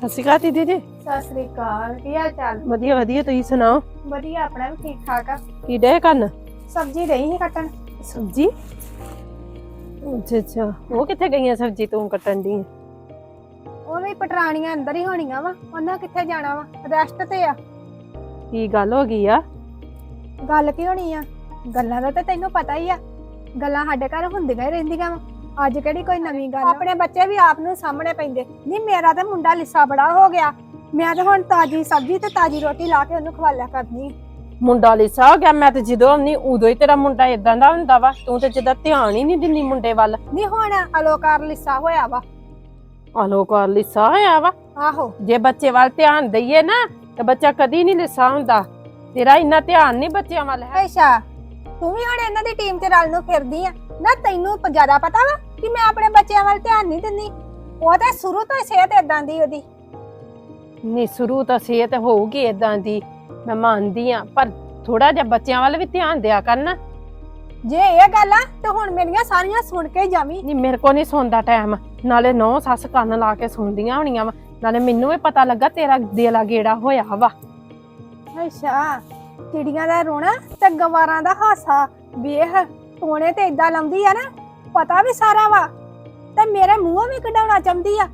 ਸਤਿ ਸ਼੍ਰੀ ਅਕਾਲ ਦੀਦੀ ਜੀ। ਸਤਿ ਸ੍ਰੀ ਅਕਾਲ ਕੀ ਹਾਲ ਚਾਲ? ਵਧੀਆ ਵਧੀਆ ਤੁਸੀਂ ਸੁਣਾਓ? ਵਧੀਆ ਆਪਣਾ ਵੀ ਠੀਕ ਠਾਕ ਆ। ਕੀ ਡੇ ਕਰਨ ਸਬਜ਼ੀ ਰਹੀ ਸੀ ਕੱਟਣ? ਸਬਜੀ? ਅੱਛਾ ਅੱਛਾ। ਉਹ ਕਿੱਥੇ ਗਈਆਂ ਸਬਜੀ ਤੂੰ ਕੱਟਣ ਦੀ? ਉਹ ਵੀ ਪਟਰਾਣੀਆਂ ਅੰਦਰ ਹੀ ਹੋਣੀਆਂ ਵਾ ਉਹਨਾਂ ਕਿੱਥੇ ਜਾਣਾ ਵਾ? ਰੈਸਟ ਤੇ ਆ। ਕੀ ਗੱਲ ਹੋ ਗਈ ਆ? ਗੱਲ ਕੀ ਹੋਣੀ ਆ? ਗੱਲਾਂ ਦਾ ਤਾਂ ਤੈਨੂੰ ਪਤਾ ਹੀ ਆ। ਗੱਲਾਂ ਸਾਡੇ ਘਰ ਹੁੰਦੀਆਂ ਹੀ ਰਹਿੰਦੀਆਂ ਵਾ। ਅੱਜ ਕਿਹੜੀ ਕੋਈ ਨਵੀਂ ਗੱਲ? ਆ? ਆਪਣੇ ਬੱਚੇ ਵੀ ਆਪ ਨੂੰ ਸਾਹਮਣੇ ਪੈਂਦੇ। ਨਹੀਂ ਮੇਰਾ ਤਾਂ ਮੁੰਡਾ ਲਿੱਸਾ ਬੜਾ ਹੋ ਗਿਆ। ਮੈਂ ਤਾਂ ਹੁਣ ਤਾਜੀ ਸਬਜ਼ੀ ਤੇ ਤਾਜੀ ਰੋਟੀ ਲਾ ਕੇ ਉਹਨੂੰ ਖਵਾਲਿਆ ਕਰਨੀ ਮੁੰਡਾ ਲਿਸਾ ਹੋ ਗਿਆ ਮੈਂ ਤੇ ਜਦੋਂ ਨਹੀਂ ਉਦੋਂ ਹੀ ਤੇਰਾ ਮੁੰਡਾ ਇਦਾਂ ਦਾ ਹੁੰਦਾ ਵਾ। ਤੂੰ ਤੇ ਜਿੱਦਾਂ ਧਿਆਨ ਹੀ ਨਹੀਂ ਦਿੰਦੀ ਮੁੰਡੇ ਵੱਲ। ਨਹੀਂ ਹੁਣ ਅਲੋਕਾਰ ਲਿੱਸਾ ਹੋਇਆ ਵਾ। ਅਲੋਕਾਰ ਲਿਸਾ ਹੋਇਆ ਵਾ? ਆਹੋ। ਜੇ ਬੱਚੇ ਵੱਲ ਧਿਆਨ ਦਈਏ ਨਾ ਤੇ ਬੱਚਾ ਕਦੀ ਨਹੀਂ ਲਿਸਾ ਹੁੰਦਾ। ਤੇਰਾ ਇੰਨਾ ਧਿਆਨ ਨਹੀਂ ਬੱਚਿਆਂ ਵੱਲ ਹੈ। ਅੱਛਾ ਤੂੰ ਵੀ ਹੁਣ ਇਹਨਾਂ ਦੀ ਟੀਮ 'ਚ ਰਲ ਨੂੰ ਫਿਰਦੀ ਆ। ਨਾ ਤੈਨੂੰ ਪ- ਜ਼ਿਆਦਾ ਪਤਾ ਵਾ ਕਿ ਮੈਂ ਆਪਣੇ ਬੱਚਿਆਂ ਵੱਲ ਧਿਆਨ ਨਹੀਂ ਦਿੰਦੀ। ਉਹ ਤਾਂ ਸ਼ੁਰੂ ਤੋਂ ਹੀ ਸਿਹਤ ਇਦਾਂ ਦੀ ਉਹਦੀ। ਨਹੀਂ ਸ਼ੁਰੂ ਤਾਂ ਸਿਹਤ ਹੋਊਗੀ ਇਦਾਂ ਦੀ ਮੈਂ ਮੰਨਦੀ ਆ ਪਰ ਥੋੜਾ ਜਿਹਾ ਬੱਚਿਆਂ ਵੱਲ ਵੀ ਧਿਆਨ ਦਿਆ ਕਰਨਾ ਜੇ ਇਹ ਗੱਲ ਆ ਤੇ ਹੁਣ ਮੇਰੀਆਂ ਸਾਰੀਆਂ ਸੁਣ ਕੇ ਹੀ ਜਾਵੀਂ। ਨਹੀਂ ਮੇਰੇ ਕੋ ਨਹੀਂ ਸੌਂਦਾ ਟਾਈਮ ਨਾਲੇ ਨੌ ਸੱਸ ਕੰਨ ਲਾ ਕੇ ਸੁਣਦੀਆਂ ਹੋਣੀਆਂ ਵਾ। ਨਾਲੇ ਮੈਨੂੰ ਵੀ ਪਤਾ ਲੱਗਾ ਤੇਰਾ ਦਿਲ ਆ ਗੇੜਾ ਹੋਇਆ ਵਾ। ਅੱਛਾ ਚਿੜੀਆਂ ਦਾ ਰੋਣਾ ਤੇ ਗਵਾਰਾਂ ਦਾ ਹਾਸਾ। ਵੇਖ ਟੋਣੇ ਤੇ ਇਦਾਂ ਲਾਉਂਦੀ ਆ ਨਾ ਪਤਾ ਵੀ ਸਾਰਾ ਵਾ। ਤੇ ਮੇਰੇ ਮੂੰਹੋਂ ਵੀ ਕਢਾਉਣਾ ਚਾਹੁੰਦੀ ਆ।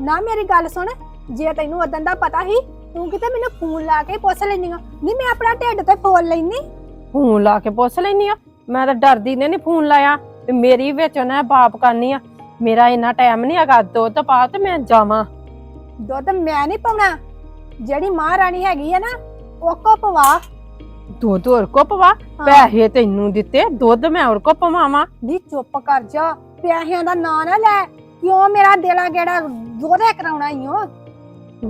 ਨਾ ਮੇਰੀ ਗੱਲ ਸੁਣ ਜੇ ਤੈਨੂੰ ਉਦੋਂ ਦਾ ਪਤਾ ਸੀ ਤੂੰ ਕਿਤੇ ਮੈਨੂੰ ਫੋਨ ਲਾ ਕੇ ਪੁੱਛ ਲੈਣੀ ਆ। ਨਹੀਂ ਮੈਂ ਆਪਣਾ ਢਿੱਡ ਤੇ ਫੋਨ ਲੈਣੀ ਫੋਨ ਲਾ ਕੇ ਪੁੱਛ ਲੈਨੀ ਆ। ਮੈਂ ਤਾਂ ਡਰਦੀ ਨੇ ਨਹੀਂ ਫੋਨ ਲਾਇਆ। ਤੇ ਮੇਰੀ ਵਿੱਚ ਨਾ ਬਾਪ ਕਰਨੀ ਆ। ਮੇਰਾ ਇੰਨਾ ਟਾਈਮ ਨਹੀਂ ਹੈਗਾ ਦੁੱਧ ਪਾ ਤੇ ਮੈਂ ਜਾਵਾਂ। ਦੁੱਧ ਮੈਂ ਨਹੀਂ ਪਾਉਣਾ। ਜਿਹੜੀ ਮਹਾਰਾਣੀ ਹੈਗੀ ਆ ਨਾ ਉਹ ਕੋ ਪਵਾ ਦੁੱਧ ਹੋਰ ਕੋ ਪਵਾ ਪੈਸੇ ਤੈਨੂੰ ਦਿੱਤੇ ਦੁੱਧ ਮੈਂ ਹੋਰ ਕੋ ਪਵਾਵਾਂ ਨੀ ਚੁੱਪ ਕਰ ਜਾ ਪੈਸਿਆਂ ਦਾ ਨਾਂ ਨਾ ਲੈ। ਕਿਉਂ ਮੇਰਾ ਦਿਲਾ ਗੇੜਾ ਦੋਦੇ ਕਰਾਉਣਾ ਈ ਓ?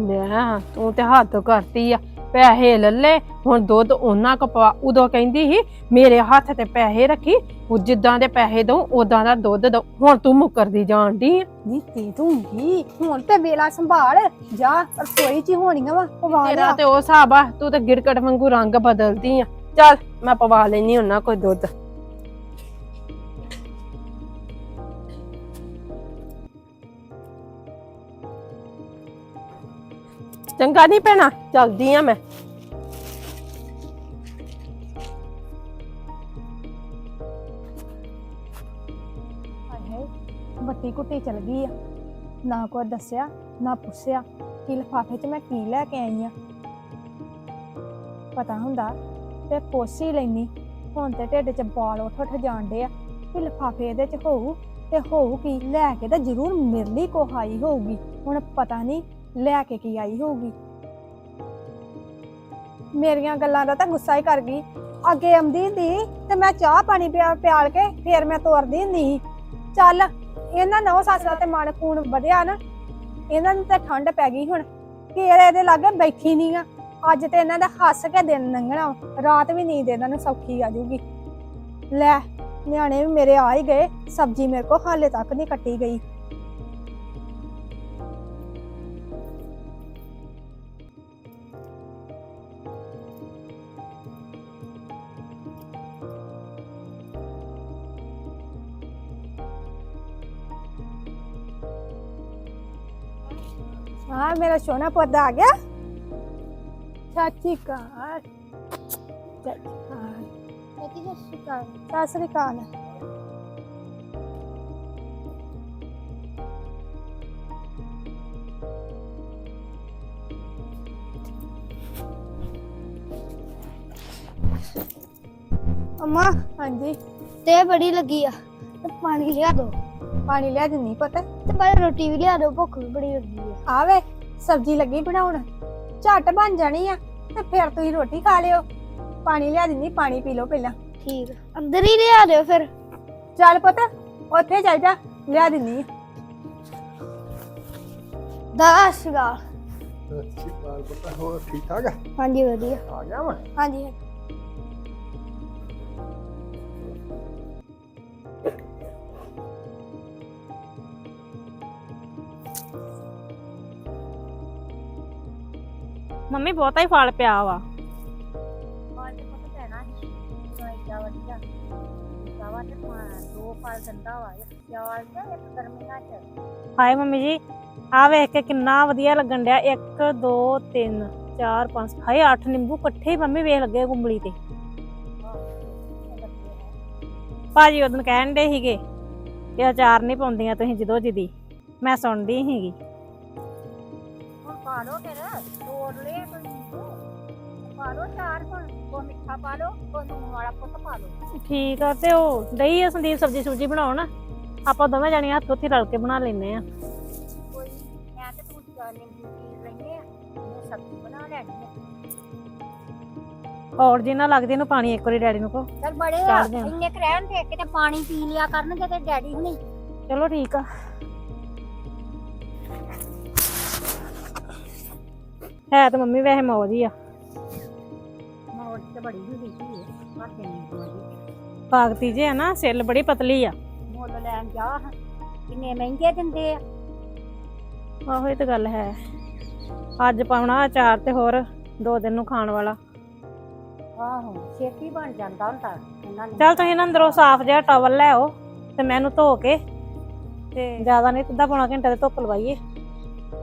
ਲੈ ਤੂੰ ਤੇ ਹੱਦ ਕਰਤੀ ਆ। ਪੈਸੇ ਲੱਲੇ ਹੁਣ ਦੁੱਧ ਉਹਨਾਂ ਕੋ ਪਵਾ। ਉਦੋਂ ਕਹਿੰਦੀ ਸੀ ਮੇਰੇ ਹੱਥ ਤੇ ਪੈਸੇ ਰੱਖੀ ਉਹ ਜਿੱਦਾਂ ਦੇ ਪੈਸੇ ਦਊ ਉਦਾਂ ਦਾ ਦੁੱਧ ਦਊ। ਹੁਣ ਤੂੰ ਮੁੱਕਰਦੀ ਜਾਣ ਡਈ ਆ। ਨੀ ਤੇ ਦੂੰਗੀ ਹੁਣ ਤੇ ਵੇਲਾ ਸੰਭਾਲ। ਜਾ ਰਸੋਈ ਚ ਹੀ ਹੋਣੀਆਂ ਵਾ ਪਵਾ ਤੇਰਾ ਤੇ ਉਹ ਹਿਸਾਬ ਆ ਤੂੰ ਤੇ ਗਿੜਕਟ ਵਾਂਗੂ ਰੰਗ ਬਦਲਦੀ ਆ। ਚੱਲ ਮੈਂ ਪਵਾ ਲੈਣੀ ਉਹਨਾਂ ਕੋਈ ਦੁੱਧ। ਚੰਗਾ ਨਹੀਂ ਪੈਣਾ ਚੱਲਦੀ ਆ ਮੈਂ। ਹਾਏ ਬੱਤੀ ਕੁੱਟੀ ਚਲ ਗਈ ਆ। ਨਾ ਕੋਈ ਦੱਸਿਆ, ਨਾ ਪੁੱਛਿਆ, ਕਿ ਲਿਫਾਫੇ 'ਚ ਮੈਂ ਕੀ ਲੈ ਕੇ ਆਈ ਆ। ਪਤਾ ਹੁੰਦਾ, ਤੇ ਪੁੱਛ ਹੀ ਲੈਣੀ ਹੁਣ ਤੇ ਢਿੱਡ 'ਚ ਬਾਲ ਉੱਠ ਉੱਠ ਜਾਂਦੇ ਆ ਕਿ ਲਿਫਾਫੇ ਇਹਦੇ 'ਚ ਹੋਊ, ਤੇ ਹੋਊ ਕੀ? ਲੈ ਕੇ ਤਾਂ ਜ਼ਰੂਰ ਮੇਰੇ ਲਈ ਕੁਛ ਹੋਊਗੀ। ਹੁਣ ਪਤਾ ਨਹੀਂ ਲੈ ਕੇ ਕੀ ਆਈ ਹੋਊਗੀ। ਮੇਰੀਆਂ ਗੱਲਾਂ ਦਾ ਤਾਂ ਗੁੱਸਾ ਹੀ ਕਰ ਗਈ। ਅੱਗੇ ਆਉਂਦੀ ਹੁੰਦੀ ਸੀ ਤੇ ਮੈਂ ਚਾਹ ਪਾਣੀ ਪਿਆ ਪਿਆਲ ਕੇ, ਫੇਰ ਮੈਂ ਤੋਰਦੀ ਹੁੰਦੀ ਸੀ। ਚੱਲ, ਇਹਨਾਂ ਨੌ ਸੱਸ ਦਾ ਤੇ ਮਨ ਖੂਨ ਵਧਿਆ ਨਾ, ਇਹਨਾਂ ਨੂੰ ਤਾਂ ਠੰਡ ਪੈ ਗਈ ਹੁਣ। ਫੇਰ ਇਹਦੇ ਲਾਗੇ ਬੈਠੀ ਨਹੀਂ ਆ। ਅੱਜ ਤੇ ਇਹਨਾਂ ਦਾ ਹੱਸ ਕੇ ਦਿਨ ਲੰਘਣਾ ਰਾਤ ਵੀ ਨੀਂਦ ਇਹਨਾਂ ਨੂੰ ਸੌਖੀ ਆ ਜੂਗੀ ਲੈ, ਨਿਆਣੇ ਵੀ ਮੇਰੇ ਆ ਹੀ ਗਏ। ਸਬਜ਼ੀ ਮੇਰੇ ਕੋ ਹਾਲੇ ਤੱਕ ਨਹੀਂ ਕੱਟੀ ਗਈ। ਹਾਂ ਮੇਰਾ ਸੋਨਾ ਪੁੱਤ ਆ ਗਿਆ। ਚਾਚੀ ਕਾਰ ਚਾਚੀ ਕਾਰ ਚਾਚੀ ਸਤਿ ਸ਼੍ਰੀ ਅਕਾਲ। ਸਤਿ ਸ਼੍ਰੀ ਅਕਾਲ। ਅਮਾ ਹਾਂਜੀ। ਤੇ ਬੜੀ ਲੱਗੀ ਆ। ਤੇ ਪਾਣੀ ਲਿਆ ਦੋ। ਪਾਣੀ ਲਿਆ ਦਿੰਨੀ ਪੁੱਤ। ਤੇ ਬਾਅਦ ਰੋਟੀ ਵੀ ਲਿਆ ਦੋ ਭੁੱਖ ਵੀ ਬੜੀ ਲੱਗੀ ਆ। ਆਵੇ ਸਬਜ਼ੀ ਲੱਗੀ ਬਣਾਉਣ। ਝੱਟ ਬਣ ਜਾਣੀ ਆ ਤੇ ਫਿਰ ਤੁਸੀਂ ਰੋਟੀ ਖਾ ਲਿਓ। ਪਾਣੀ ਲਿਆ ਦਿੰਦੀ ਪਾਣੀ ਪੀ ਲਓ ਪਹਿਲਾਂ। ਠੀਕ ਆ। ਅੰਦਰ ਹੀ ਲਿਆ ਦਿਓ ਫਿਰ। ਚੱਲ ਪੁੱਤ ਉੱਥੇ ਚੱਲ ਜਾ ਲਿਆ ਦਿੰਦੀ ਆ। ਦਸ ਹਾਂਜੀ ਵਧੀਆ। ਆ ਗਿਆ ਮੈਂ ਹਾਂਜੀ। ਮੰਮੀ ਬਹੁਤਾ ਹੀ ਫਲ ਪਿਆ ਵਾ। ਅੱਜ ਪੁੱਤ ਪੈਣਾ ਸੀ ਵਧੀਆ। ਵਾ ਤੇ ਪਾ- ਦੋ ਪਲ ਦਿੰਦਾ ਵਾ। ਇੱਕ ਸਿਆਲ ਚ ਇੱਕ ਗਰਮੀਆਂ ਚ ਹਾਏ ਮੰਮੀ ਜੀ ਆ ਵੇਖ ਕੇ ਕਿੰਨਾ ਵਧੀਆ ਲੱਗਣ ਡਿਆ। 1 2 3 4 5 ਹਾਏ 8 ਨਿੰਬੂ ਇਕੱਠੇ ਹੀ ਮੰਮੀ ਵੇਖ ਲੱਗੇ ਗੁੰਬਲੀ ਤੇ। ਭਾਜੀ ਉਦੋਂ ਕਹਿਣ ਦੇ ਸੀਗੇ ਕਿ ਅਚਾਰ ਨਹੀਂ ਪਾਉਂਦੀਆਂ ਤੁਸੀਂ ਜਦੋਂ ਜਿੱਦੀ। ਮੈਂ ਸੁਣਦੀ ਸੀਗੀ। ਪਾ ਲਓ ਫਿਰ ਤੋੜ ਲੈ ਕੋਈ ਨਿੰਬੂ ਪਾ ਲਓ ਚਾਰ ਹੁਣ ਕੋ ਮਿੱਠਾ ਪਾ ਲਓ ਕੋ ਨੂਣ ਵਾਲਾ ਪੁੱਤ ਪਾ ਲਓ ਠੀਕ ਆ ਤੇ ਉਹ ਦਹੀਂ ਆ ਸੰਦੀਪ ਸਬਜੀ ਸੁਬਜੀ ਬਣਾਉਣ ਆਪਾਂ ਦੋਵੇਂ ਜਾਣੀਆਂ ਹੱਥ ਉੱਥੇ ਰਲ ਕੇ ਬਣਾ ਲੈਨੇ ਆ। ਕੋਈ ਮੈਂ ਤੇ ਤੂੰ ਚਾਰ ਨਿੰਬੂ ਚੀਰ ਲੈਨੇ ਆ ਇਹ ਸਬਜ਼ੀ ਬਣਾ ਲੈਣੀ ਆ। ਔਰ ਜਿੰਨਾ ਲੱਗਦੀ ਇਹਨੂੰ ਪਾਣੀ ਇੱਕ ਵਾਰੀ ਡੈਡੀ ਨੂੰ ਕੋ ਚਲ ਬੜੇ ਆ। ਇੰਨੇ ਕੁ ਰਹਿਣ ਦੇ ਕਿਤੇ ਪਾਣੀ ਪੀ ਲਿਆ ਕਰਨਗੇ ਤੇ ਡੈਡੀ ਹੁਣੀ। ਚਲੋ ਠੀਕ ਆ। ਹੈ ਤਾਂ ਮੰਮੀ ਵੈਸੇ ਮੌਜ ਹੀ ਆ। ਮੋੜ ਤੇ ਬੜੀ ਹੁੰਦੀ ਸੀ। ਪਰ ਦੇ ਨਿੰਬੂਆਂ ਦੀ ਤਾਕਤੀ ਜੇ ਆ ਨਾ ਸਿੱਲ ਬੜੀ ਪਤਲੀ ਆ। ਮੁੱਲ ਲੈਣ ਜਾ। ਹਾਂ। ਕਿੰਨੇ ਮਹਿੰਗੇ ਦਿੰਦੇ ਆ। ਆਹੋ ਇਹ ਤਾਂ ਗੱਲ ਹੈ। ਅੱਜ ਪਾਉਣਾ ਅਚਾਰ ਤੇ ਹੋਰ ਦੋ ਦਿਨ ਨੂੰ ਖਾਣ ਵਾਲਾ। ਆਹੋ ਛੇਤੀ ਬਣ ਜਾਂਦਾ ਹੁੰਦਾ ਇਹਨਾਂ ਨੂੰ। ਚੱਲ ਤੁਸੀਂ ਇਹਨਾਂ ਅੰਦਰੋਂ ਸਾਫ਼ ਜਿਹਾ ਟਵਲ ਲੈ ਆਓ ਤੇ ਮੈਂ ਇਹਨੂੰ ਧੋ ਕੇ ਤੇ ਜ਼ਿਆਦਾ ਨਹੀਂ ਅੱਧਾ ਪੌਣਾ ਘੰਟਾ ਤੇ ਧੁੱਪ ਲਵਾਈਏ।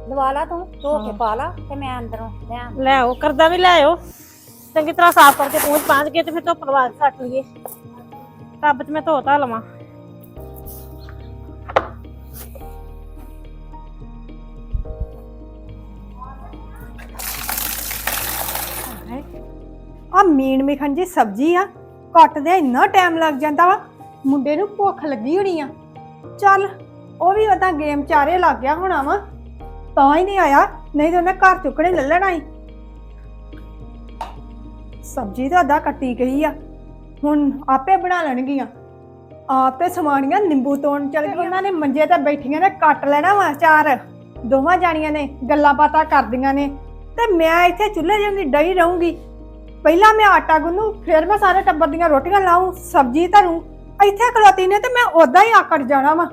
ਲਵਾ ਲਾ ਤੂੰ ਧੋ ਕੇ। ਪਾ ਲਾ ਤੇ ਮੈਂ ਅੰਦਰੋਂ ਲੈ ਲੈ ਆਓ ਕਰਦਾ ਵੀ ਲੈ ਆਓ। ਚੰਗੀ ਤਰ੍ਹਾਂ ਸਾਫ਼ ਕਰਕੇ ਪੂੰਝ ਪਾਂਝ ਕੇ ਤੇ ਫਿਰ ਧੁੱਪ ਲਵਾ ਕੇ ਕੱਟ ਲਈਏ। ਟੱਬ 'ਚ ਮੈਂ ਧੋ ਧਾ ਲਵਾਂ। ਆ ਮੀਨ ਮਿਖਣ ਜੀ ਸਬਜ਼ੀ ਆ ਕੱਟਦੇ ਇੰਨਾ ਟਾਈਮ ਲੱਗ ਜਾਂਦਾ ਵਾ। ਮੁੰਡੇ ਨੂੰ ਭੁੱਖ ਲੱਗੀ ਹੋਣੀ ਆ। ਚੱਲ ਉਹ ਵੀ ਉਹਦਾ ਗੇਮ ਚਾਰੇ ਲੱਗ ਗਿਆ ਹੋਣਾ ਵਾ। ਤਾਂ ਹੀ ਨਹੀਂ ਆਇਆ ਨਹੀਂ ਤਾਂ ਉਹਨੇ ਘਰ ਚੁੱਕਣੇ ਲੈ ਲੈਣਾ ਸੀ ਸਬਜ਼ੀ ਤਾਂ ਅੱਧਾ ਕੱਟੀ ਗਈ ਆ ਹੁਣ ਆਪੇ ਬਣਾ ਲੈਣਗੀਆਂ। ਆਪ ਤੇ ਸਮਾਨੀਆਂ ਨਿੰਬੂ ਤੋੜਨ ਚਲ ਗਈਆਂ। ਉਹਨਾਂ ਨੇ ਮੰਜੇ ਤੇ ਬੈਠੀਆਂ ਨੇ ਕੱਟ ਲੈਣਾ ਵਾ ਚਾਰ। ਦੋਵਾਂ ਜਾਣੀਆਂ ਨੇ ਗੱਲਾਂ ਬਾਤਾਂ ਕਰਦੀਆਂ ਨੇ। ਤੇ ਮੈਂ ਇੱਥੇ ਚੁੱਲ੍ਹੇ ਜਾਂਦੀ ਡਈ ਰਹੂੰਗੀ। ਪਹਿਲਾਂ ਮੈਂ ਆਟਾ ਗੁੰਨੂ ਫਿਰ ਮੈਂ ਸਾਰੇ ਟੱਬਰ ਦੀਆਂ ਰੋਟੀਆਂ ਲਾਉਂ ਸਬਜ਼ੀ ਧਰੂ। ਇੱਥੇ ਖਲੋਤੀ ਨੇ ਤੇ ਮੈਂ ਉਦਾਂ ਹੀ ਆਕੜ ਜਾਣਾ ਵਾ।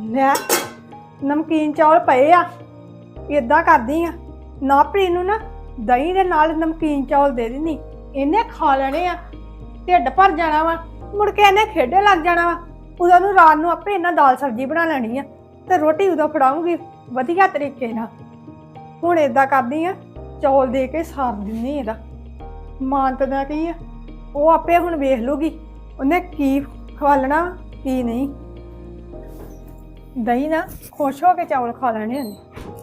ਲੈ ਨਮਕੀਨ ਚੌਲ ਪਏ ਆ। ਇਦਾਂ ਕਰਦੀ ਆ। ਨਾਪਰੀ ਨੂੰ ਨਾ ਦਹੀਂ ਦੇ ਨਾਲ ਨਮਕੀਨ ਚੌਲ ਦੇ ਦਿੰਦੀ। ਇਹਨੇ ਖਾ ਲੈਣੇ ਆ। ਢਿੱਡ ਭਰ ਜਾਣਾ ਵਾ। ਮੁੜ ਕੇ ਇਹਨੇ ਖੇਡੇ ਲੱਗ ਜਾਣਾ ਵਾ। ਉਦੋਂ ਨੂੰ ਰਾਤ ਨੂੰ ਆਪੇ ਇਹਨਾਂ ਦਾਲ ਸਬਜ਼ੀ ਬਣਾ ਲੈਣੀ ਆ। ਤੇ ਰੋਟੀ ਉਦੋਂ ਫੜਾਉਂਗੀ ਵਧੀਆ ਤਰੀਕੇ ਨਾਲ। ਹੁਣ ਇਦਾਂ ਕਰਦੀ ਆ। ਚੌਲ ਦੇ ਕੇ ਸਾਰ ਦਿੰਨੀ ਇਹਦਾ। ਮਾਨਤ ਦਾ ਕੀ ਆ? ਉਹ ਆਪੇ ਹੁਣ ਵੇਖ ਲੂਗੀ। ਉਹਨੇ ਕੀ ਖਵਾਲਣਾ ਕੀ ਨਹੀਂ। ਦਹੀਂ ਨਾ ਖੁਸ਼ ਹੋ ਕੇ ਚੌਲ ਖਾ ਲੈਣੇ ਹੁੰਦੇ।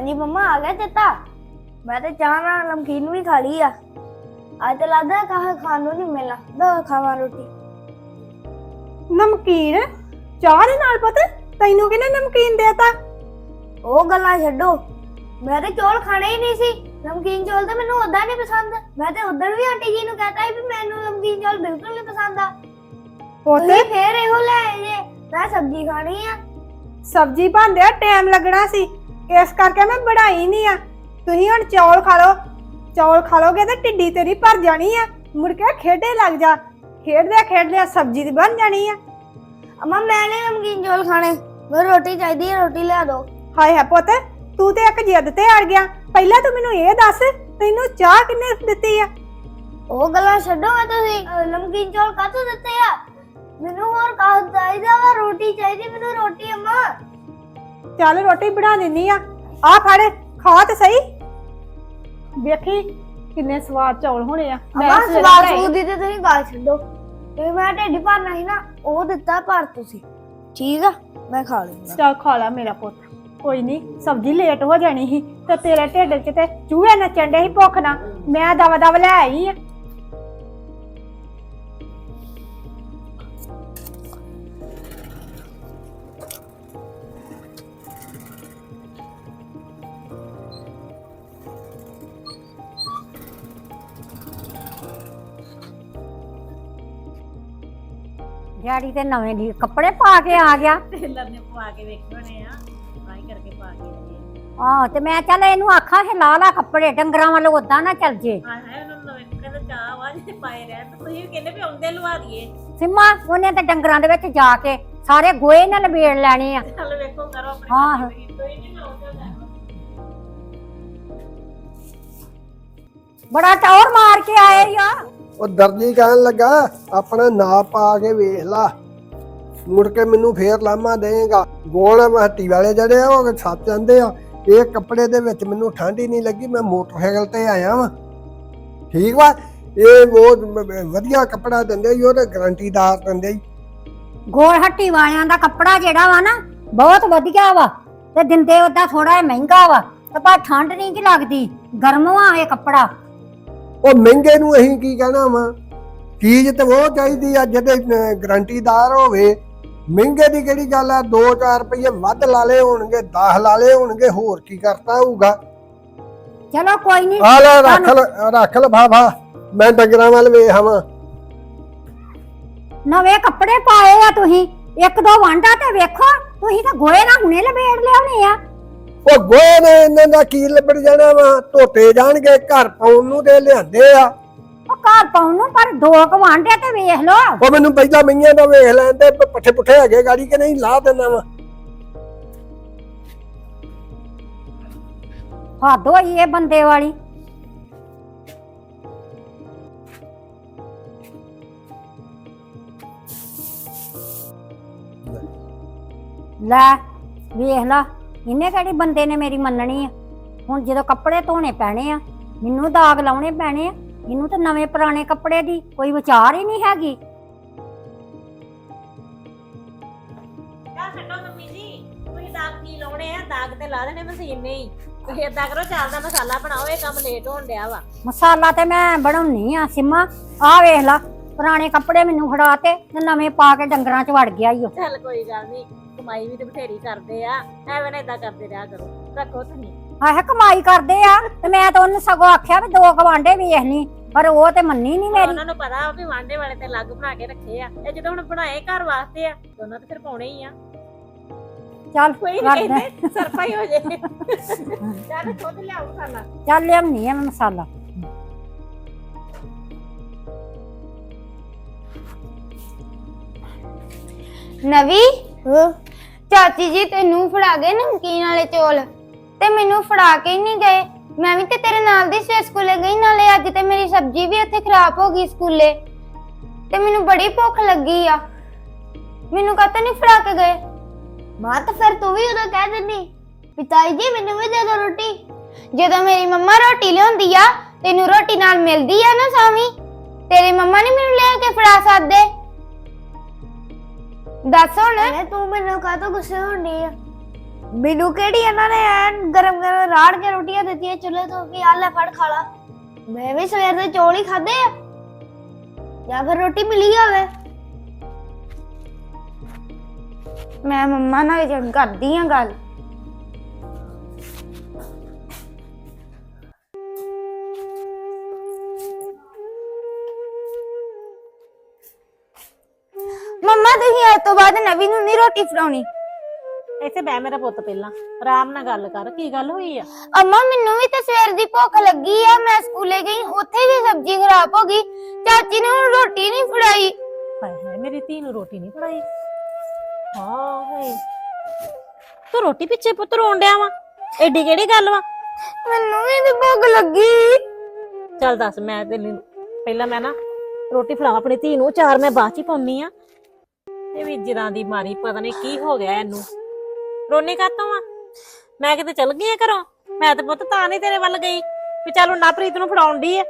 ਹਾਂਜੀ ਮੰਮਾ ਆ ਗਿਆ ਚੇਤਾ? ਮੈਂ ਤੇ ਚਾਹ ਨਾਲ ਨਮਕੀਨ ਵੀ ਖਾ ਲਈ ਆ। ਅੱਜ ਤੇ ਲੱਗਦਾ ਕਹਾਂ ਖਾਣ ਨੂੰ ਨਹੀਂ ਮਿਲਣਾ ਦੋ ਖਾਵਾਂ ਰੋਟੀ। ਨਮਕੀਨ? ਚਾਹ ਦੇ ਨਾਲ ਪਤਾ ਤੈਨੂੰ ਕਿਹਨੇ ਨਮਕੀਨ ਦੇਤਾ? ਉਹ ਗੱਲਾਂ ਛੱਡੋ। ਮੈਂ ਤੇ ਚੌਲ ਖਾਣੇ ਹੀ ਨਹੀਂ ਸੀ। ਨਮਕੀਨ ਚੌਲ ਤਾਂ ਮੈਨੂੰ ਉਦਾਂ ਨਹੀਂ ਪਸੰਦ। ਮੈਂ ਤੇ ਉਧਰ ਵੀ ਆਂਟੀ ਜੀ ਨੂੰ ਕਹਤਾ ਸੀ ਵੀ ਮੈਨੂੰ ਨਮਕੀਨ ਚੌਲ ਬਿਲਕੁਲ ਨਹੀਂ ਪਸੰਦ ਆ। ਪੁੱਤ? ਤੁਸੀਂ ਫੇਰ ਇਹੋ ਲੈ ਆਏ ਜੇ ਮੈਂ ਸਬਜ਼ੀ ਖਾਣੀ ਆ। ਸਬਜ਼ੀ ਆ ਟਾਈਮ ਲੱਗਣਾ ਸੀ। ਇਸ ਕਰਕੇ ਮੈਂ ਬਣਾਈ ਨਹੀਂ ਆ। ਤੁਸੀਂ ਹੁਣ ਚੌਲ ਖਾ ਲਓ। ਚੌਲ ਖਾ ਲੋਗੇ ਤੇ ਢਿੱਡੀ ਤੇਰੀ ਭਰ ਜਾਣੀ ਆ। ਮੁੜ ਕੇ ਖੇਡੇ ਲੱਗ ਜਾ। ਖੇਡਦੇ ਖੇਡਦੇ ਸਬਜ਼ੀ ਦੀ ਬਣ ਜਾਣੀ ਆ। ਅਮਾ ਮੈਂ ਨਹੀਂ ਨਮਕੀਨ ਚੌਲ ਖਾਣੇ। ਮੈਨੂੰ ਰੋਟੀ ਚਾਹੀਦੀ ਹੈ ਰੋਟੀ ਲਿਆ ਦਿਓ ਹਾਏ ਹੈ ਪੁੱਤ ਤੂੰ ਤੇ ਇੱਕ ਜਿੱਦ ਤੇ ਅੜ ਗਿਆ। ਪਹਿਲਾਂ ਤੂੰ ਮੈਨੂੰ ਇਹ ਦੱਸ ਤੈਨੂੰ ਚਾਹ ਕਿੰਨੇ ਦਿੱਤੀ ਆ? ਉਹ ਗੱਲਾਂ ਛੱਡੋ ਮੈਂ ਤੁਸੀਂ। ਅਹ ਨਮਕੀਨ ਚੌਲ ਕਾਹਤੋਂ ਦਿੱਤੇ ਆ? ਮੈਨੂੰ ਹੋਰ ਕਾਹ ਚਾਹੀਦਾ ਵਾ? ਰੋਟੀ ਚਾਹੀਦੀ ਮੈਨੂੰ ਰੋਟੀ ਅਮਾ। ਚੱਲ ਰੋਟੀ ਬਣਾ ਦਿੰਨੀ ਆ। ਆ ਫੜ ਖਾ ਤੇ ਸਹੀ। ਵੇਖੀ ਕਿੰਨੇ ਸਵਾਦ ਚੌਲ ਹੋਣੇ ਆ। ਸਵੇਰੇ ਸਵਾਦ ਬਣਾਏ। ਸੂਦ ਦੀ ਤੇ ਤੁਸੀਂ ਗੱਲ ਛੱਡੋ। ਤੇ ਮੈਂ ਢਿੱਡ ਭਰਨਾ ਸੀ ਨਾ ਉਹ ਦਿੱਤਾ ਭਰ ਤੁਸੀਂ। ਠੀਕ ਆ ਮੈਂ ਖਾ ਲੂੰਗਾ ਚੱਲ ਖਾ ਲਾ ਮੇਰਾ ਪੁੱਤ। ਕੋਈ ਨਹੀਂ ਸਬਜ਼ੀ ਲੇਟ ਹੋ ਜਾਣੀ ਸੀ ਤੇ ਤੇਰੇ ਢਿੱਡ 'ਚ ਤੇ ਚੂਹੇ ਨੱਚਣ ਡੇ ਸੀ ਭੁੱਖ ਨਾਲ। ਮੈਂ ਦਵਾ ਦਵ ਲੈ ਆਈ ਆ। ਦਿਹਾੜੀ ਤੇ ਨਵੇਂ ਲੀ ਕੱਪੜੇ ਪਾ ਕੇ ਆ ਗਿਆ। ਟੇਲਰ ਨੇ ਪਵਾ ਕੇ ਵੇਖੇ ਹੋਣੇ ਆ ਟਰਾਈ ਕਰਕੇ ਪਾ ਕੇ ਆਏ ਆਹ ਤੇ ਮੈਂ ਚੱਲ ਇਹਨੂੰ ਆਖਾਂ ਕਿ ਲਾ ਲਾ ਕੱਪੜੇ ਡੰਗਰਾਂ ਵੱਲ ਉਦਾਂ ਨਾ ਚੱਲ ਜੇ। ਹਾਂ ਹੈ ਉਹਨੂੰ ਨਵੇਂ ਕੱਪੜੇ ਦਾ ਚਾਹ ਵਾ ਜੇ ਪਾਏ ਰਹਿਣ ਤੇ ਤੁਸੀਂ ਵੀ ਕਹਿੰਦੇ ਵੀ ਆਉਂਦੇ ਲਵਾ ਦਈਏ। ਸਿੰਮਾ ਉਹਨੇ ਤਾਂ ਡੰਗਰਾਂ ਦੇ ਵਿੱਚ ਜਾ ਕੇ ਸਾਰੇ ਗੋਏ ਨਾਲ ਲਬੇੜ ਲੈਣੇ ਆ। ਚੱਲ ਵੇਖੋ ਕਰੋ ਆਪਣੇ ਹਾਂ। ਘਰ ਦੀ ਕੋਈ ਨਹੀਂ ਲਾਉਂਦੇ ਹੁੰਦਾ ਬੜਾ ਟੌਰ ਮਾਰ ਕੇ ਆਏ ਆ। ਉਹ ਦਰਜੀ ਕਹਿਣ ਲੱਗਾ, ਆਪਣਾ ਨਾਪ ਪਾ ਕੇ ਵੇਖ ਲਾ। ਮੁੜ ਕੇ ਮੈਨੂੰ ਫੇਰ ਲਾਮਾ ਦੇਗਾ ਗੋਲ ਮਹੱਟੀ ਵਾਲੇ ਜਿਹੜੇ ਆ, ਉਹ ਸੱਤ ਜਾਂਦੇ ਆ। ਇਹ ਕੱਪੜੇ ਦੇ ਵਿੱਚ ਮੈਨੂੰ ਠੰਡ ਹੀ ਨਹੀਂ ਲੱਗੀ, ਮੈਂ ਮੋਟਰਸਾਈਕਲ ਤੇ ਆਇਆ ਵਾਂ। ਠੀਕ ਵਾ? ਇਹ ਬਹੁਤ ਵਧੀਆ ਕੱਪੜਾ ਦਿੰਦੇ ਜੀ ਉਹਦੇ ਗਾਰੰਟੀਦਾਰ ਦਿੰਦੇ ਜੀ ਗੋਲ ਹੱਟੀ ਵਾਲਿਆਂ ਦਾ ਕੱਪੜਾ ਜਿਹੜਾ ਵਾ ਨਾ, ਬਹੁਤ ਵਧੀਆ ਵਾ। ਤੇ ਦਿੰਦੇ ਉਹਦਾ ਥੋੜਾ ਜਿਹਾ ਮਹਿੰਗਾ ਵਾ। ਤੇ ਪਰ ਠੰਡ ਨਹੀਂ ਕਿ ਲੱਗਦੀ। ਗਰਮ ਵਾ ਇਹ ਕੱਪੜਾ। ਉਹ ਮਹਿੰਗੇ ਨੂੰ ਅਸੀਂ ਕੀ ਕਹਿਣਾ ਵਾ? ਚੀਜ਼ ਤੇ ਉਹ ਚਾਹੀਦੀ ਆ ਜਿਹਦੇ ਗਾਰੰਟੀਦਾਰ ਹੋਵੇ। ਮਹਿੰਗੇ ਦੀ ਕਿਹੜੀ ਗੱਲ ਆ? 2-4 ਰੁਪਏ ਵੱਧ ਲਾ ਲਏ ਹੋਣਗੇ 10 ਲਾ ਲਏ ਹੋਣਗੇ ਹੋਰ ਕੀ ਕਰਤਾ ਹੋਊਗਾ? ਚਲੋ ਕੋਈ ਨਹੀਂ ਆ ਲੈ ਰੱਖ ਲੈ ਰੱਖ ਲੈ ਭਾਫਾ ਮੈਂ ਡੰਗਰਾਂ ਵੱਲ ਵੇਖ ਆਵਾਂ। ਨਵੇਂ ਕੱਪੜੇ ਪਾਏ ਆ ਤੁਸੀਂ। ਇੱਕ ਦੋ ਵਾਂਡਾ ਤੇ ਵੇਖੋ। ਤੁਸੀਂ ਤਾਂ ਗੋਏ ਨਾਲ ਹੁਣੇ ਲਬੇੜ ਲਿਆਉਣੇ ਆ। ਉਹ ਗੋਏ ਨੇ ਇਹਨਾਂ ਦਾ ਕੀ ਲੱਭੜ ਜਾਣਾ ਵਾ? ਧੋਤੇ ਜਾਣਗੇ ਘਰ ਪਾਉਣ ਨੂੰ ਤੇ ਲਿਆਂਦੇ ਆ। ਉਹ ਘਰ ਪਾਉਣ ਨੂੰ ਪਰ ਦੋ ਕੁ ਵਾਂਡੇ ਤੇ ਵੇਖ ਲੋ ਉਹ ਮੈਨੂੰ ਪਹਿਲਾਂ ਮਈਆਂ ਦਾ ਵੇਖ ਲੈਂਦੇ ਪੱਠੇ ਪੁੱਠੇ ਹੈਗੇ ਗਾੜੀ ਕਿ ਨਹੀਂ ਲਾ ਦਿੰਦਾ ਵਾ। ਹੱਦ ਹੋਈ ਇਹ ਬੰਦੇ ਵਾਲੀ। ਲੈ ਵੇਖ ਲਾ। ਇਹਨੇ ਕਿਹੜੀ ਬੰਦੇ ਨੇ ਮੇਰੀ ਮੰਨਣੀ ਆ? ਹੁਣ ਜਦੋਂ ਕੱਪੜੇ ਧੋਣੇ ਪੈਣੇ ਆ ਮੈਨੂੰ ਦਾਗ ਲਾਉਣੇ ਪੈਣੇ ਆ ਇਹਨੂੰ ਤਾਂ ਨਵੇਂ ਪੁਰਾਣੇ ਕੱਪੜੇ ਦੀ ਕੋਈ ਵਿਚਾਰ ਹੀ ਨਹੀਂ ਹੈਗੀ। ਚਾਹ ਛੱਡੋ ਮੰਮੀ ਜੀ ਤੁਸੀਂ ਦਾਗ ਕੀ ਲਾਉਣੇ ਆ? ਦਾਗ ਤੇ ਲਾ ਦੇਣੇ ਮਸ਼ੀਨ ਨੇ ਹੀ। ਤੁਸੀਂ ਏਦਾਂ ਕਰੋ ਚਾਲ ਦਾ ਮਸਾਲਾ ਬਣਾਓ ਇਹ ਕੰਮ ਲੇਟ ਹੋਣ ਡਿਆ ਵਾ। ਮਸਾਲਾ ਤੇ ਮੈਂ ਬਣਾਉਣੀ ਆ ਸਿਮਾ। ਆ ਵੇਖ ਲਾ ਪੁਰਾਣੇ ਕੱਪੜੇ ਮੈਨੂੰ ਫੜਾ ਤੇ ਤੇ ਨਵੇਂ ਪਾ ਕੇ ਡੰਗਰਾਂ 'ਚ ਵੜ ਗਿਆ ਈ ਓ। ਚੱਲ ਕੋਈ ਗੱਲ ਨਹੀਂ ਕਮਾਈ ਵੀ ਤੇ ਬਥੇਰੀ ਕਰਦੇ ਆ ਐਵੇਂ ਨਾ ਏਦਾਂ ਕਰਦੇ ਰਿਹਾ ਕਰੋ ਰੱਖੋ ਤੁਸੀਂ। ਆਹ ਕਮਾਈ ਕਰਦੇ ਆ ਤੇ ਮੈਂ ਤਾਂ ਉਹਨੂੰ ਸਗੋਂ ਆਖਿਆ ਵੀ ਦੋ ਕਵਾਂਡੇ ਵੇਖ ਲਈ ਪਰ ਉਹ ਤੇ ਮੰਨੀ ਨਹੀਂ ਮੇਰੀ। ਉਹਨਾਂ ਨੂੰ ਪਤਾ ਵਾ ਵੀ ਵਾਂਡੇ ਵਾਲੇ ਤੇ ਅਲੱਗ ਬਣਾ ਕੇ ਰੱਖੇ ਆ ਇਹ ਜਦੋਂ ਹੁਣ ਬਣਾਏ ਘਰ ਵਾਸਤੇ ਆ ਤੇ ਉਹਨਾਂ ਤੇ ਫਿਰ ਪਾਉਣੇ ਹੀ ਆ। ਚੱਲ ਕੋਈ ਨਹੀਂ। ਕਹਿੰਦੇ ਸਰਫਾ ਹੀ ਹੋ ਜੇ। ਚੱਲ ਖੁਦ ਲਿਆਓ ਖਾਣਾ ਚੱਲ ਲਿਆਉਣੀ ਆ ਮੈਂ ਮਸਾਲਾ। ਨਵੀ? ਚਾਚੀ ਜੀ, ਤੈਨੂੰ ਫੜਾ ਗਏ ਨਮਕੀਨ ਵਾਲੇ ਚੋਲ। ਤੇ ਮੈਨੂੰ ਫੜਾ ਕੇ ਹੀ ਨਹੀਂ ਗਏ। ਮੈਂ ਵੀ ਤੇ ਤੇਰੇ ਨਾਲ ਦੀ ਸਵੇਰ ਸਕੂਲੇ ਗਈ, ਨਾਲੇ ਅੱਜ ਤੇ ਮੇਰੀ ਸਬਜ਼ੀ ਵੀ ਇੱਥੇ ਖਰਾਬ ਹੋ ਗਈ ਸਕੂਲੇ। ਤੇ ਮੈਨੂੰ ਬੜੀ ਭੁੱਖ ਲੱਗੀ ਆ। ਮੈਨੂੰ ਕਹਤਾ ਨਹੀਂ ਫੜਾ ਕੇ ਗਏ? ਮਾਂ, ਤਾਂ ਫਿਰ ਤੂੰ ਵੀ ਉਦੋਂ ਕਹਿ ਦਿੰਦੀ ਪਿਤਾਈ ਜੀ, ਮੈਨੂੰ ਵੀ ਦੇ ਦਿਓ ਰੋਟੀ। ਜਦੋਂ ਮੇਰੀ ਮੰਮਾ ਰੋਟੀ ਲਿਆਉਂਦੀ ਆ, ਤੈਨੂੰ ਰੋਟੀ ਨਾਲ ਮਿਲਦੀ ਆ ਨਾ ਸਾਵੀਂ? ਤੇਰੀ ਮੰਮਾ ਨੇ ਮੈਨੂੰ ਲੈ ਕੇ ਫੜਾ ਸਕਦੇ? ਦੱਸ ਹੁਣ। ਤੂੰ ਮੈਨੂੰ ਕਾਹ ਤੋਂ ਗੁੱਸੇ ਹੁੰਦੀ ਆ? ਮੈਨੂੰ ਕਿਹੜੀ ਇਹਨਾਂ ਨੇ ਐਨ ਗਰਮ ਗਰਮ ਰਾੜ ਕੇ ਰੋਟੀਆਂ ਦਿੱਤੀਆਂ ਚੁੱਲ੍ਹੇ ਤੋਂ ਕਿ ਆ ਲੈ ਫੜ ਖਾ ਲਾ ਮੈਂ ਵੀ ਸਵੇਰ ਦੇ ਚੌਲ ਹੀ ਖਾਦੇ ਆ। ਜਾਂ ਫਿਰ ਰੋਟੀ ਮਿਲੀ ਹੋਵੇ। ਮੈਂ ਮੰਮਾ ਨਾਲ ਜਦ ਕਰਦੀ ਆ ਗੱਲ। ਮੰਮਾ ਤੁਸੀਂ ਅੱਜ ਤੋਂ ਬਾਅਦ ਨਵੀਂ ਨੂੰ ਨਹੀਂ ਰੋਟੀ ਫੜਾਉਣੀ। ਇੱਥੇ ਬਹਿ ਮੇਰਾ ਪੁੱਤ ਪਹਿਲਾਂ ਆਰਾਮ ਨਾਲ ਗੱਲ ਕਰ ਕੀ ਗੱਲ ਹੋਈ ਆ? ਅੰਮਾ ਮੈਨੂੰ ਵੀ ਤੇ ਸਵੇਰ ਦੀ ਭੁੱਖ ਲੱਗੀ ਆ ਮੈਂ ਸਕੂਲੇ ਗਈ ਉੱਥੇ ਵੀ ਸਬਜ਼ੀ ਖਰਾਬ ਹੋ ਗਈ ਚਾਚੀ ਨੇ ਹੁਣ ਰੋਟੀ ਨਹੀਂ ਫੜਾਈ। ਹਾਏ ਹਾਏ ਮੇਰੀ ਧੀ ਨੂੰ ਰੋਟੀ ਨਹੀਂ ਫੜਾਈ। ਹਾਂ ਹਾਏ ਤੂੰ ਰੋਟੀ ਪਿੱਛੇ ਪੁੱਤ ਰੋਣ ਡਿਆ ਵਾ ਐਡੀ ਕਿਹੜੀ ਗੱਲ ਵਾ? ਮੈਨੂੰ ਵੀ ਤੇ ਭੁੱਖ ਲੱਗੀ। ਚੱਲ ਦੱਸ ਮੈਂ ਤੈਨੂੰ ਪਹਿਲਾਂ ਮੈਂ ਨਾ ਰੋਟੀ ਫੜਾ ਆਪਣੀ ਧੀ ਨੂੰ ਚਾਰ ਮੈਂ ਬਾਅਦ ਚ ਹੀ ਪਾਉਣੀ ਆ। ਇਹ ਵੀ ਜਿਰਾਂ ਦੀ ਮਾਰੀ ਪਤਾ ਨਹੀਂ ਕੀ ਹੋ ਗਿਆ ਇਹਨੂੰ। ਰੋਣੀ ਕਾਤੋਂ ਆ? ਮੈਂ ਕਿਤੇ ਚਲ ਗਈ ਆ ਘਰੋਂ? ਮੈਂ ਤੇ ਪੁੱਤ ਤਾਂ ਨਹੀਂ ਤੇਰੇ ਵੱਲ ਗਈ। ਵੀ ਚੱਲ ਨਾ ਪ੍ਰੀਤ ਨੂੰ ਫੜਾਉਣ ਦੀ ਆ।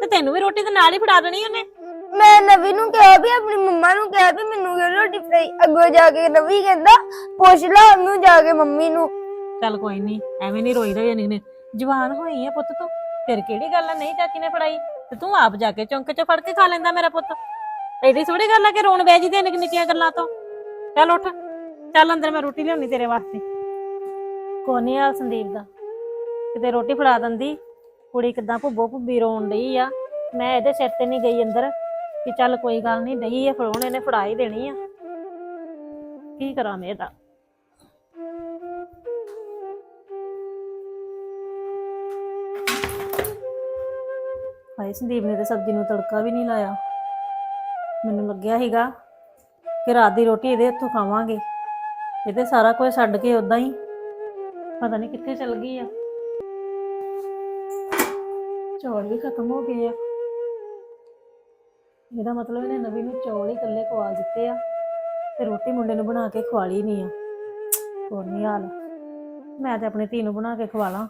ਤੇ ਤੈਨੂੰ ਵੀ ਰੋਟੀ ਤੇ ਨਾਲ ਹੀ ਫੜਾ ਦੇਣੀ ਉਹਨੇ। ਮੈਂ ਨਵੀ ਨੂੰ ਕਿਹਾ ਵੀ ਆਪਣੀ ਮੰਮਾ ਨੂੰ ਕਿਹਾ ਵੀ ਮੈਨੂੰ ਕਿਉਂ ਰੋਟੀ ਫੜਾਈ? ਅੱਗੋਂ ਜਾ ਕੇ ਨਵੀ ਕਹਿੰਦਾ ਪੁੱਛ ਲੈ ਉਹਨੂੰ ਜਾ ਕੇ ਮੰਮੀ ਨੂੰ। ਚੱਲ ਕੋਈ ਨਹੀਂ ਐਵੇਂ ਨਹੀਂ ਰੋਈਦਾ ਜਾਨੀ ਨੇ ਜਵਾਨ ਹੋਈ ਆ ਪੁੱਤ ਤੂੰ। ਫਿਰ ਕਿਹੜੀ ਗੱਲ ਆ? ਨਹੀਂ ਚਾਚੀ ਨੇ ਫੜਾਈ। ਤੇ ਤੂੰ ਆਪ ਜਾ ਕੇ ਚੌਂਕੇ ਚੋਂ ਫੜ ਕੇ ਖਾ ਲੈਂਦਾ ਮੇਰਾ ਪੁੱਤ। ਐਡੀ ਥੋੜੀ ਗੱਲ ਆ ਕਿ ਰੋਣ ਬਹਿ ਜੀ ਦੇ ਨਿੱਕ ਨਿੱਕੀਆਂ ਗੱਲਾਂ ਤੋਂ। ਚੱਲ ਉੱਠ। ਚੱਲ ਅੰਦਰ ਮੈਂ ਰੋਟੀ ਲਿਆਉਣੀ ਤੇਰੇ ਵਾਸਤੇ। ਕੋਨੀ ਆ ਸੰਦੀਪ ਦਾ। ਕਿਤੇ ਰੋਟੀ ਫੜਾ ਦਿੰਦੀ। ਕੁੜੀ ਕਿਦਾਂ ਭੁੱਬੋ ਭੁੱਬੀ ਰੋਣ ਡਈ ਆ। ਮੈਂ ਇਹਦੇ ਸਿਰ ਤੇ ਨਹੀਂ ਗਈ ਅੰਦਰ। ਕਿ ਚੱਲ ਕੋਈ ਗੱਲ ਨਹੀਂ ਡਈ ਆ ਫੜਾਉਣ, ਇਹਨੇ ਫੜਾ ਹੀ ਦੇਣੀ ਆ। ਕੀ ਕਰਾਂ ਮੈਂ ਇਹਦਾ? ਹਾਏ ਸੰਦੀਪ ਨੇ ਤੇ ਸਬਜ਼ੀ ਨੂੰ ਤੜਕਾ ਵੀ ਨਹੀਂ ਲਾਇਆ। ਮੈਨੂੰ ਲੱਗਿਆ ਸੀਗਾ ਕਿ ਰਾਤ ਦੀ ਰੋਟੀ ਇਹਦੇ ਹੱਥੋਂ ਖਾਵਾਂਗੇ। ਇਹਦੇ ਸਾਰਾ ਕੁਝ ਛੱਡ ਕੇ ਉਦਾਂ ਹੀ ਪਤਾ ਨਹੀਂ ਕਿੱਥੇ ਚਲ ਗਈ ਆ। ਚੌਲ ਵੀ ਖਤਮ ਹੋ ਗਏ ਆ। ਇਹਦਾ ਮਤਲਬ ਇਹਨੇ ਨਵੀਂ ਨੂੰ ਚੌਲ ਹੀ ਇਕੱਲੇ ਖਵਾ ਦਿੱਤੇ ਆ ਤੇ ਰੋਟੀ ਮੁੰਡੇ ਨੂੰ ਬਣਾ ਕੇ ਖਵਾ ਲਈ ਨਹੀਂ ਆ। ਹੋਰ ਨਹੀਂ ਹਾਲ। ਮੈਂ ਤੇ ਆਪਣੀ ਧੀ ਨੂੰ ਬਣਾ ਕੇ ਖਵਾ ਲਾਂ।